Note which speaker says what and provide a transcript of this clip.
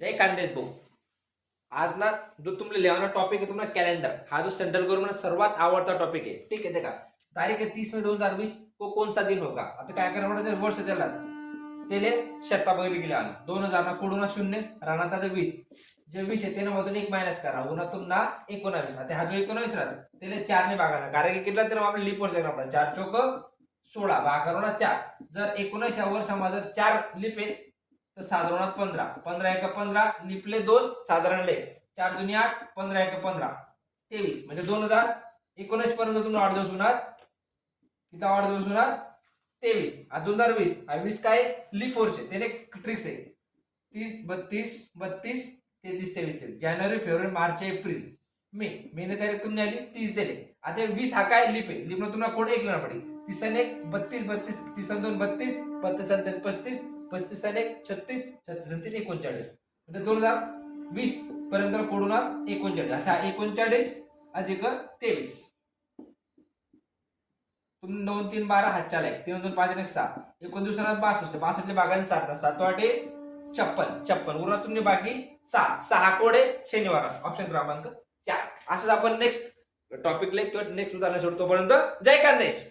Speaker 1: जय कांदेश भाऊ. आज ना जो तुमले लेवाना टॉपिक आहे तुम्हाला कॅलेंडर हा जो सेंट्रल गव्हर्नमेंट सर्वात आवडता टॉपिक आहे. ठीक आहे देखा. तारीख आहे तीस मे दोन हजार वीस. को कोणचा दिन होगा? आता काय करा म्हणतात वर्ष त्याला. त्याला शता वगैरे गेले आलं दोन हजार ना कुडून शून्य राहणार आता वीस. जे वीस आहे त्याने मधून एक मायनस करा. उन्हातून ना एकोणावीस. आता हा जो एकोणावीस राहतो त्याला चारने भागाना कारण की कितला त्याला आपण लिप वर्ष चार चौक सोळा. भागावर ना चार. जर एकोणीस या वर्षामध्ये जर चार लिप आहे तर साधारण पंधरा. पंधरा एक पंधरा लिपले दोन साधारण ले. चार दुनी आठ पंधरा एक पंधरा. तेवीस. म्हणजे दोन हजार एकोणीस पर्यंत तुम्ही वाढदिवस होणार किती वाढदिवस होणार तेवीस. हा दोन हजार वीस. हा वीस काय? लिप वर्ष त्याने ट्रिक्स आहे. तीस बत्तीस बत्तीस तेहतीस तेवीस तेवीस. जानेवारी फेब्रुवारी मार्च एप्रिल. मे. मेने तारीख तुम्ही आली? तीस दिले. आता वीस हा काय? लिप आहे. लिप तुम्हाला कोड एक लिहिणार पडेल. तीस एक बत्तीस बत्तीस तीस दोन बत्तीस बत्तीस पस्तीस पस्तीस आणि एक छत्तीस छत्तीस आणि तीन एकोणचाळीस. म्हणजे दोन हजार वीस पर्यंत कोडून एकोणचाळीस. आता एकोणचाळीस अधिक तेवीस. तुम्ही दोन तीन बारा हातच्या एक तीन दोन पाच आणि एक सहा एकूण दुसरा बासष्ट. बासष्टले बागाने सात. सात वाटे छप्पन. छप्पन. उरला तुम्ही बाकी सहा सहा कोडे शनिवार. ऑप्शन क्रमांक चार. असंच आपण नेक्स्ट टॉपिकला किंवा नेक्स्ट उदाहरण सोडतोपर्यंत जय कांदेश.